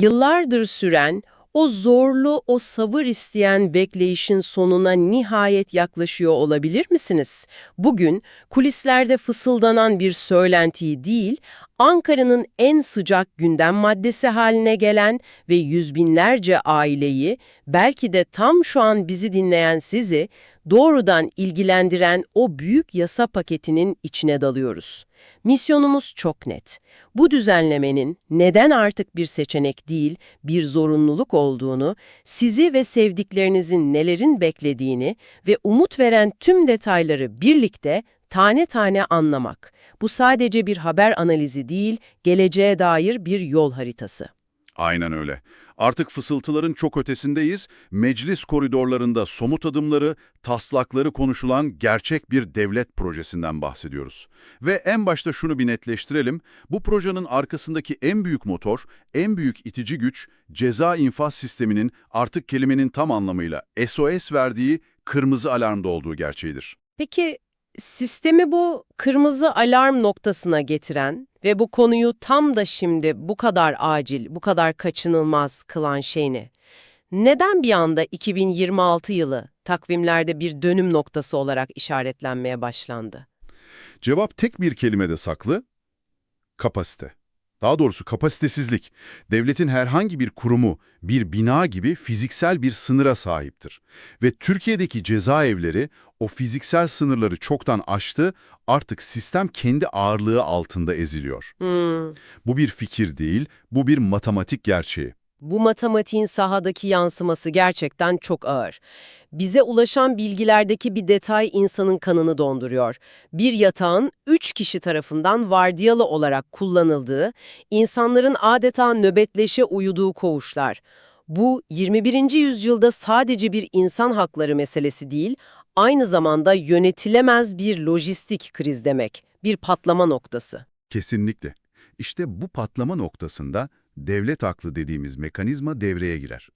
Yıllardır süren, o zorlu, o sabır isteyen bekleyişin sonuna nihayet yaklaşıyor olabilir misiniz? Bugün kulislerde fısıldanan bir söylentiyi değil, Ankara'nın en sıcak gündem maddesi haline gelen ve yüz binlerce aileyi, belki de tam şu an bizi dinleyen sizi, doğrudan ilgilendiren o büyük yasa paketinin içine dalıyoruz. Misyonumuz çok net. Bu düzenlemenin neden artık bir seçenek değil, bir zorunluluk olduğunu, sizi ve sevdiklerinizin nelerin beklediğini ve umut veren tüm detayları birlikte tane tane anlamak. Bu sadece bir haber analizi değil, geleceğe dair bir yol haritası. Aynen öyle. Artık fısıltıların çok ötesindeyiz. Meclis koridorlarında somut adımları, taslakları konuşulan gerçek bir devlet projesinden bahsediyoruz. Ve en başta şunu bir netleştirelim. Bu projenin arkasındaki en büyük motor, en büyük itici güç, ceza infaz sisteminin artık kelimenin tam anlamıyla SOS verdiği kırmızı alarmda olduğu gerçeğidir. Peki sistemi bu kırmızı alarm noktasına getiren ve bu konuyu tam da şimdi bu kadar acil, bu kadar kaçınılmaz kılan şey ne? Neden bir anda 2026 yılı takvimlerde bir dönüm noktası olarak işaretlenmeye başlandı? Cevap tek bir kelimede saklı, kapasite. Daha doğrusu kapasitesizlik. Devletin herhangi bir kurumu, bir bina gibi fiziksel bir sınıra sahiptir. Ve Türkiye'deki cezaevleri o fiziksel sınırları çoktan aştı, artık sistem kendi ağırlığı altında eziliyor. Hmm, Bu bir fikir değil, bu bir matematik gerçeği. Bu matematiğin sahadaki yansıması gerçekten çok ağır. Bize ulaşan bilgilerdeki bir detay insanın kanını donduruyor. Bir yatağın üç kişi tarafından vardiyalı olarak kullanıldığı, insanların adeta nöbetleşe uyuduğu koğuşlar. Bu 21. yüzyılda sadece bir insan hakları meselesi değil, aynı zamanda yönetilemez bir lojistik kriz demek, bir patlama noktası. Kesinlikle. İşte bu patlama noktasında devlet aklı dediğimiz mekanizma devreye girer.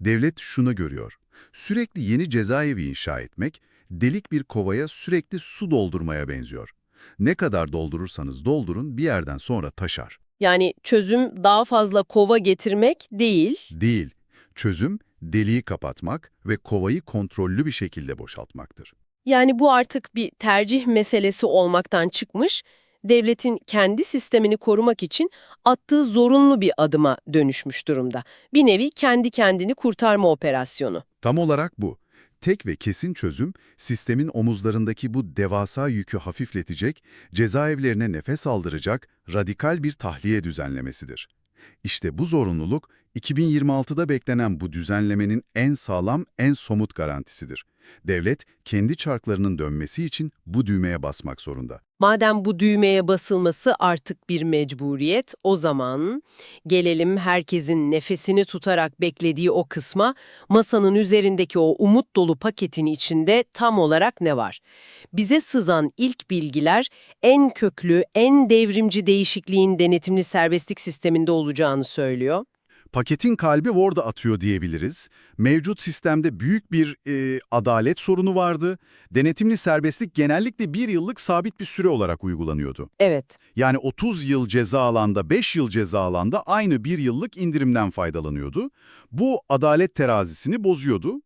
Devlet şunu görüyor. Sürekli yeni cezaevi inşa etmek, delik bir kovaya sürekli su doldurmaya benziyor. Ne kadar doldurursanız doldurun bir yerden sonra taşar. Yani çözüm daha fazla kova getirmek değil, Değil. Çözüm, deliği kapatmak ve kovayı kontrollü bir şekilde boşaltmaktır. Yani bu artık bir tercih meselesi olmaktan çıkmış, devletin kendi sistemini korumak için attığı zorunlu bir adıma dönüşmüş durumda. Bir nevi kendi kendini kurtarma operasyonu. Tam olarak bu. Tek ve kesin çözüm, sistemin omuzlarındaki bu devasa yükü hafifletecek, cezaevlerine nefes aldıracak radikal bir tahliye düzenlemesidir. İşte bu zorunluluk, 2026'da beklenen bu düzenlemenin en sağlam, en somut garantisidir. Devlet, kendi çarklarının dönmesi için bu düğmeye basmak zorunda. Madem bu düğmeye basılması artık bir mecburiyet, o zaman gelelim herkesin nefesini tutarak beklediği o kısma, masanın üzerindeki o umut dolu paketin içinde tam olarak ne var? Bize sızan ilk bilgiler en köklü, en devrimci değişikliğin denetimli serbestlik sisteminde olacağını söylüyor. Paketin kalbi orada atıyor diyebiliriz. Mevcut sistemde büyük bir e, adalet sorunu vardı. Denetimli serbestlik genellikle bir yıllık sabit bir süre olarak uygulanıyordu. Evet. Yani 30 yıl ceza alanda, 5 yıl ceza alanda aynı bir yıllık indirimden faydalanıyordu. Bu adalet terazisini bozuyordu.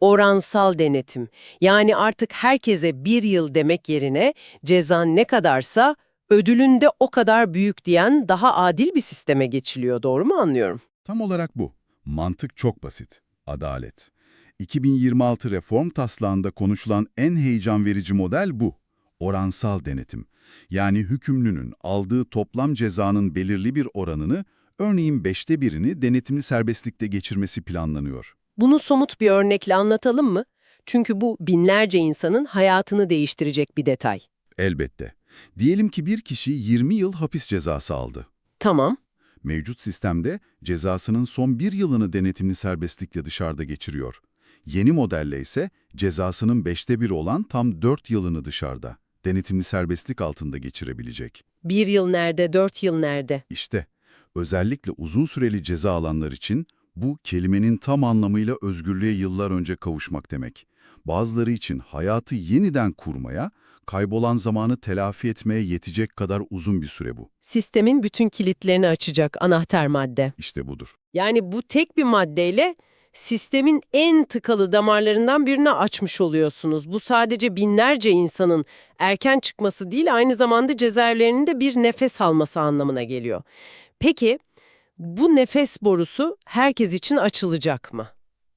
Oransal denetim. Yani artık herkese bir yıl demek yerine cezan ne kadarsa ödülün de o kadar büyük diyen daha adil bir sisteme geçiliyor. Doğru mu anlıyorum? Tam olarak bu. Mantık çok basit. Adalet. 2026 reform taslağında konuşulan en heyecan verici model bu. Oransal denetim. Yani hükümlünün aldığı toplam cezanın belirli bir oranını, örneğin beşte birini denetimli serbestlikte geçirmesi planlanıyor. Bunu somut bir örnekle anlatalım mı? Çünkü bu binlerce insanın hayatını değiştirecek bir detay. Elbette. Diyelim ki bir kişi 20 yıl hapis cezası aldı. Tamam. Mevcut sistemde cezasının son bir yılını denetimli serbestlikle dışarıda geçiriyor. Yeni modelle ise cezasının beşte bir olan tam 4 yılını dışarıda, denetimli serbestlik altında geçirebilecek. Bir yıl nerede, dört yıl nerede? İşte, özellikle uzun süreli ceza alanlar için bu kelimenin tam anlamıyla özgürlüğe yıllar önce kavuşmak demek. Bazıları için hayatı yeniden kurmaya, kaybolan zamanı telafi etmeye yetecek kadar uzun bir süre bu. Sistemin bütün kilitlerini açacak anahtar madde. İşte budur. Yani bu tek bir maddeyle sistemin en tıkalı damarlarından birini açmış oluyorsunuz. Bu sadece binlerce insanın erken çıkması değil, aynı zamanda cezaevlerinin de bir nefes alması anlamına geliyor. Peki, bu nefes borusu herkes için açılacak mı?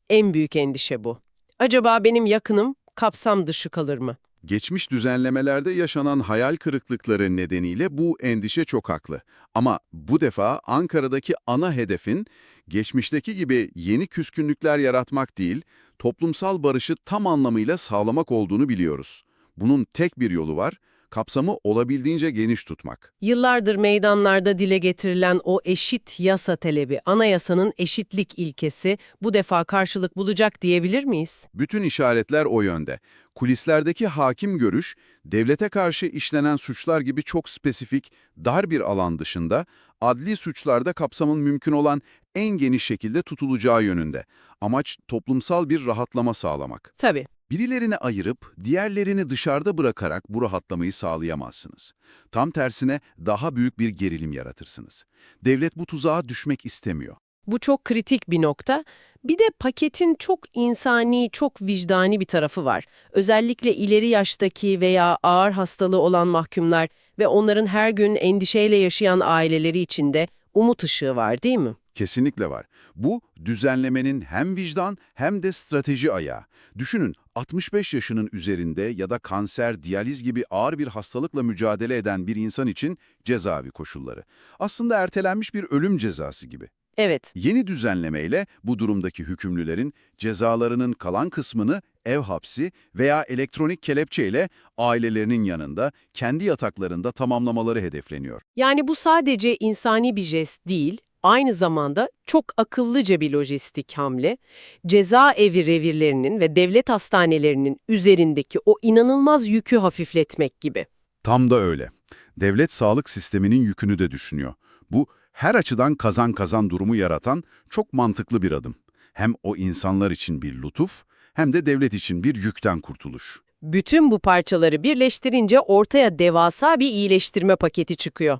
En büyük endişe bu. Acaba benim yakınım kapsam dışı kalır mı? Geçmiş düzenlemelerde yaşanan hayal kırıklıkları nedeniyle bu endişe çok haklı. Ama bu defa Ankara'daki ana hedefin geçmişteki gibi yeni küskünlükler yaratmak değil, toplumsal barışı tam anlamıyla sağlamak olduğunu biliyoruz. Bunun tek bir yolu var, kapsamı olabildiğince geniş tutmak. Yıllardır meydanlarda dile getirilen o eşit yasa talebi, anayasanın eşitlik ilkesi bu defa karşılık bulacak diyebilir miyiz? Bütün işaretler o yönde. Kulislerdeki hakim görüş, devlete karşı işlenen suçlar gibi çok spesifik, dar bir alan dışında, adli suçlarda kapsamın mümkün olan en geniş şekilde tutulacağı yönünde. Amaç toplumsal bir rahatlama sağlamak. Tabii. Birilerini ayırıp, diğerlerini dışarıda bırakarak bu rahatlamayı sağlayamazsınız. Tam tersine daha büyük bir gerilim yaratırsınız. Devlet bu tuzağa düşmek istemiyor. Bu çok kritik bir nokta. Bir de paketin çok insani, çok vicdani bir tarafı var. Özellikle ileri yaştaki veya ağır hastalığı olan mahkumlar ve onların her gün endişeyle yaşayan aileleri için de umut ışığı var değil mi? Kesinlikle var. Bu düzenlemenin hem vicdan hem de strateji ayağı. Düşünün 65 yaşının üzerinde ya da kanser, diyaliz gibi ağır bir hastalıkla mücadele eden bir insan için cezaevi koşulları. Aslında ertelenmiş bir ölüm cezası gibi. Evet, Yeni düzenlemeyle bu durumdaki hükümlülerin cezalarının kalan kısmını ev hapsi veya elektronik kelepçeyle ailelerinin yanında, kendi yataklarında tamamlamaları hedefleniyor. yani bu sadece insani bir jest değil, aynı zamanda çok akıllıca bir lojistik hamle. Cezaevi revirlerinin ve devlet hastanelerinin üzerindeki o inanılmaz yükü hafifletmek gibi. Tam da öyle. Devlet sağlık sisteminin yükünü de düşünüyor. Bu her açıdan kazan kazan durumu yaratan çok mantıklı bir adım. Hem o insanlar için bir lütuf hem de devlet için bir yükten kurtuluş. Bütün bu parçaları birleştirince ortaya devasa bir iyileştirme paketi çıkıyor.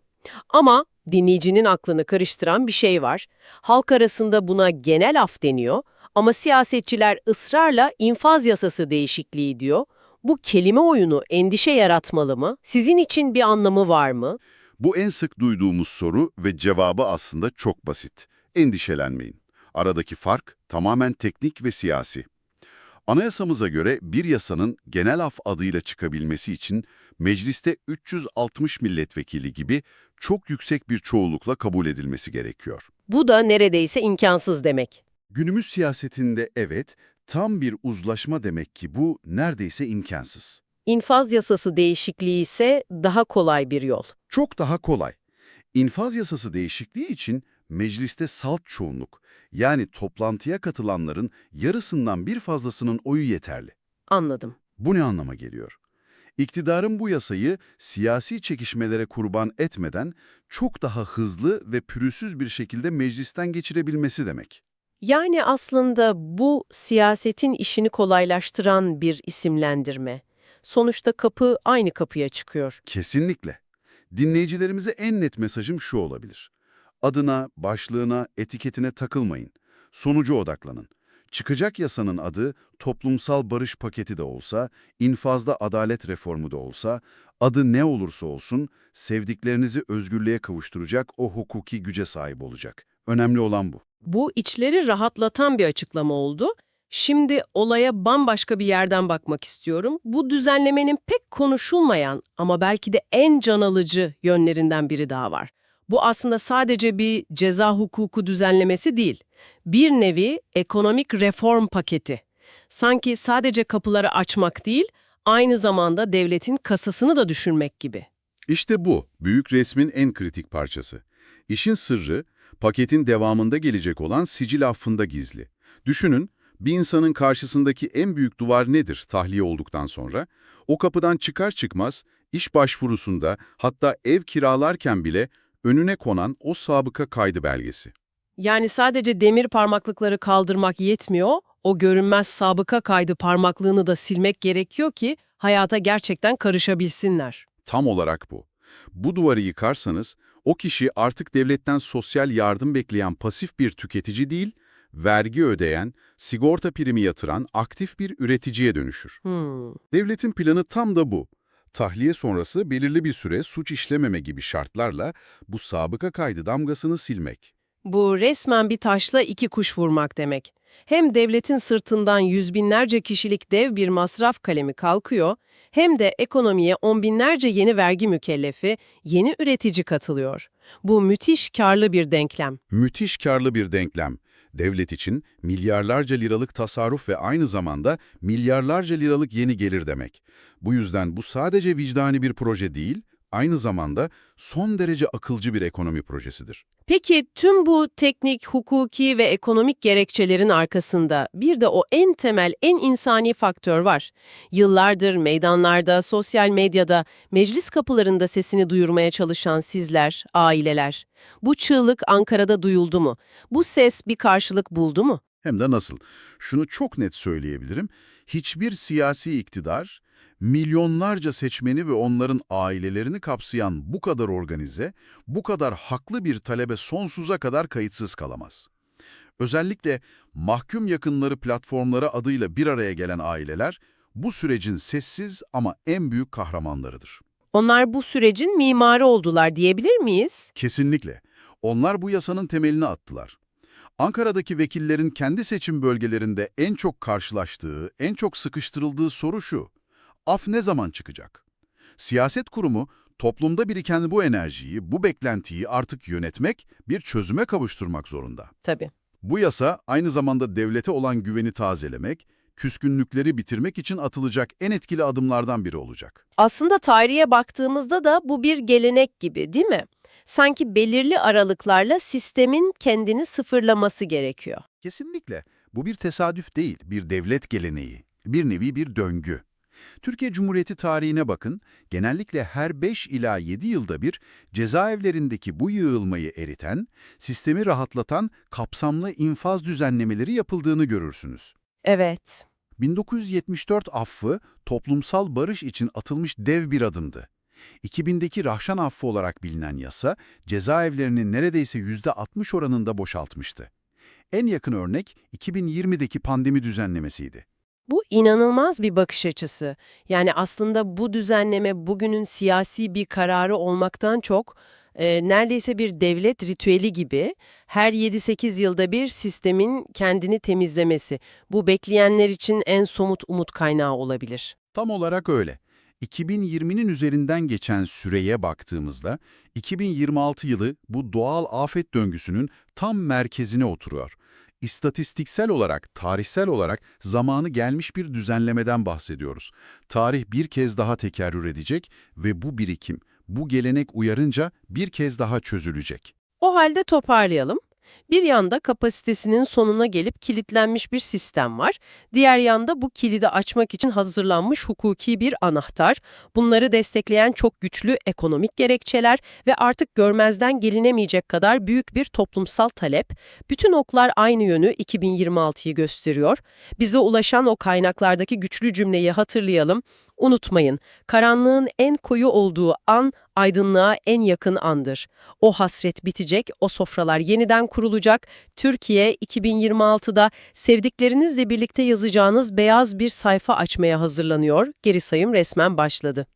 Ama dinleyicinin aklını karıştıran bir şey var. Halk arasında buna genel af deniyor ama siyasetçiler ısrarla infaz yasası değişikliği diyor. Bu kelime oyunu endişe yaratmalı mı? Sizin için bir anlamı var mı? Bu en sık duyduğumuz soru ve cevabı aslında çok basit. Endişelenmeyin. Aradaki fark tamamen teknik ve siyasi. Anayasamıza göre bir yasanın genel af adıyla çıkabilmesi için mecliste 360 milletvekili gibi çok yüksek bir çoğunlukla kabul edilmesi gerekiyor. Bu da neredeyse imkansız demek. Günümüz siyasetinde evet, tam bir uzlaşma demek ki bu neredeyse imkansız. İnfaz yasası değişikliği ise daha kolay bir yol. Çok daha kolay. İnfaz yasası değişikliği için mecliste salt çoğunluk, yani toplantıya katılanların yarısından bir fazlasının oyu yeterli. Anladım. Bu ne anlama geliyor? İktidarın bu yasayı siyasi çekişmelere kurban etmeden çok daha hızlı ve pürüzsüz bir şekilde meclisten geçirebilmesi demek. Yani aslında bu siyasetin işini kolaylaştıran bir isimlendirme. Sonuçta kapı aynı kapıya çıkıyor. Kesinlikle. Dinleyicilerimize en net mesajım şu olabilir. Adına, başlığına, etiketine takılmayın. Sonuca odaklanın. Çıkacak yasanın adı toplumsal barış paketi de olsa, infazda adalet reformu da olsa, adı ne olursa olsun sevdiklerinizi özgürlüğe kavuşturacak o hukuki güce sahip olacak. Önemli olan bu. Bu içleri rahatlatan bir açıklama oldu. Şimdi olaya bambaşka bir yerden bakmak istiyorum. Bu düzenlemenin pek konuşulmayan ama belki de en can alıcı yönlerinden biri daha var. Bu aslında sadece bir ceza hukuku düzenlemesi değil. Bir nevi ekonomik reform paketi. Sanki sadece kapıları açmak değil, aynı zamanda devletin kasasını da düşürmek gibi. İşte bu, büyük resmin en kritik parçası. İşin sırrı, paketin devamında gelecek olan sicil affında gizli. Düşünün, bir insanın karşısındaki en büyük duvar nedir tahliye olduktan sonra? O kapıdan çıkar çıkmaz, iş başvurusunda, hatta ev kiralarken bile önüne konan o sabıka kaydı belgesi. Yani sadece demir parmaklıkları kaldırmak yetmiyor, O görünmez sabıka kaydı parmaklığını da silmek gerekiyor ki hayata gerçekten karışabilsinler. Tam olarak bu. Bu duvarı yıkarsanız o kişi artık devletten sosyal yardım bekleyen pasif bir tüketici değil, vergi ödeyen, sigorta primi yatıran aktif bir üreticiye dönüşür. Hmm. Devletin planı tam da bu. Tahliye sonrası belirli bir süre suç işlememe gibi şartlarla bu sabıka kaydı damgasını silmek. Bu resmen bir taşla iki kuş vurmak demek. Hem devletin sırtından yüz binlerce kişilik dev bir masraf kalemi kalkıyor, hem de ekonomiye on binlerce yeni vergi mükellefi, yeni üretici katılıyor. Bu müthiş karlı bir denklem. Müthiş karlı bir denklem. Devlet için milyarlarca liralık tasarruf ve aynı zamanda milyarlarca liralık yeni gelir demek. Bu yüzden bu sadece vicdani bir proje değil, aynı zamanda son derece akılcı bir ekonomi projesidir. Peki tüm bu teknik, hukuki ve ekonomik gerekçelerin arkasında bir de o en temel, en insani faktör var. Yıllardır meydanlarda, sosyal medyada, meclis kapılarında sesini duyurmaya çalışan sizler, aileler. Bu çığlık Ankara'da duyuldu mu? Bu ses bir karşılık buldu mu? Hem de nasıl? Şunu çok net söyleyebilirim. Hiçbir siyasi iktidar, milyonlarca seçmeni ve onların ailelerini kapsayan bu kadar organize, bu kadar haklı bir talebe sonsuza kadar kayıtsız kalamaz. Özellikle mahkum yakınları platformları adıyla bir araya gelen aileler, bu sürecin sessiz ama en büyük kahramanlarıdır. Onlar bu sürecin mimarı oldular diyebilir miyiz? Kesinlikle. Onlar bu yasanın temelini attılar. Ankara'daki vekillerin kendi seçim bölgelerinde en çok karşılaştığı, en çok sıkıştırıldığı soru şu. Af ne zaman çıkacak? Siyaset kurumu toplumda biriken bu enerjiyi, bu beklentiyi artık yönetmek, bir çözüme kavuşturmak zorunda. Tabii. Bu yasa aynı zamanda devlete olan güveni tazelemek, küskünlükleri bitirmek için atılacak en etkili adımlardan biri olacak. Aslında tarihe baktığımızda da bu bir gelenek gibi değil mi? Sanki belirli aralıklarla sistemin kendini sıfırlaması gerekiyor. Kesinlikle. Bu bir tesadüf değil, bir devlet geleneği, bir nevi bir döngü. Türkiye Cumhuriyeti tarihine bakın, genellikle her 5 ila 7 yılda bir cezaevlerindeki bu yığılmayı eriten, sistemi rahatlatan kapsamlı infaz düzenlemeleri yapıldığını görürsünüz. Evet. 1974 affı toplumsal barış için atılmış dev bir adımdı. 2000'deki Rahşan affı olarak bilinen yasa, cezaevlerinin neredeyse %60 oranında boşaltmıştı. En yakın örnek 2020'deki pandemi düzenlemesiydi. Bu inanılmaz bir bakış açısı. Yani aslında bu düzenleme bugünün siyasi bir kararı olmaktan çok e, neredeyse bir devlet ritüeli gibi her 7-8 yılda bir sistemin kendini temizlemesi. Bu bekleyenler için en somut umut kaynağı olabilir. Tam olarak öyle. 2020'nin üzerinden geçen süreye baktığımızda 2026 yılı bu doğal afet döngüsünün tam merkezine oturuyor. İstatistiksel olarak, tarihsel olarak zamanı gelmiş bir düzenlemeden bahsediyoruz. Tarih bir kez daha tekerrür edecek ve bu birikim, bu gelenek uyarınca bir kez daha çözülecek. O halde toparlayalım. Bir yanda kapasitesinin sonuna gelip kilitlenmiş bir sistem var. Diğer yanda bu kilidi açmak için hazırlanmış hukuki bir anahtar. Bunları destekleyen çok güçlü ekonomik gerekçeler ve artık görmezden gelinemeyecek kadar büyük bir toplumsal talep. Bütün oklar aynı yönü 2026'yı gösteriyor. Bize ulaşan o kaynaklardaki güçlü cümleyi hatırlayalım. Unutmayın, karanlığın en koyu olduğu an aydınlığa en yakın andır. O hasret bitecek, o sofralar yeniden kurulacak. Türkiye 2026'da sevdiklerinizle birlikte yazacağınız beyaz bir sayfa açmaya hazırlanıyor. Geri sayım resmen başladı.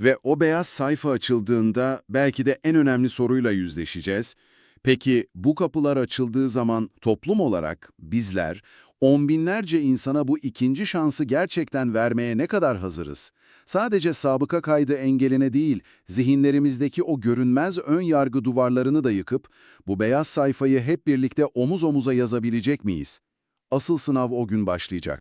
Ve o beyaz sayfa açıldığında belki de en önemli soruyla yüzleşeceğiz. Peki bu kapılar açıldığı zaman toplum olarak bizler on binlerce insana bu ikinci şansı gerçekten vermeye ne kadar hazırız? Sadece sabıka kaydı engeline değil, zihinlerimizdeki o görünmez ön yargı duvarlarını da yıkıp bu beyaz sayfayı hep birlikte omuz omuza yazabilecek miyiz? Asıl sınav o gün başlayacak.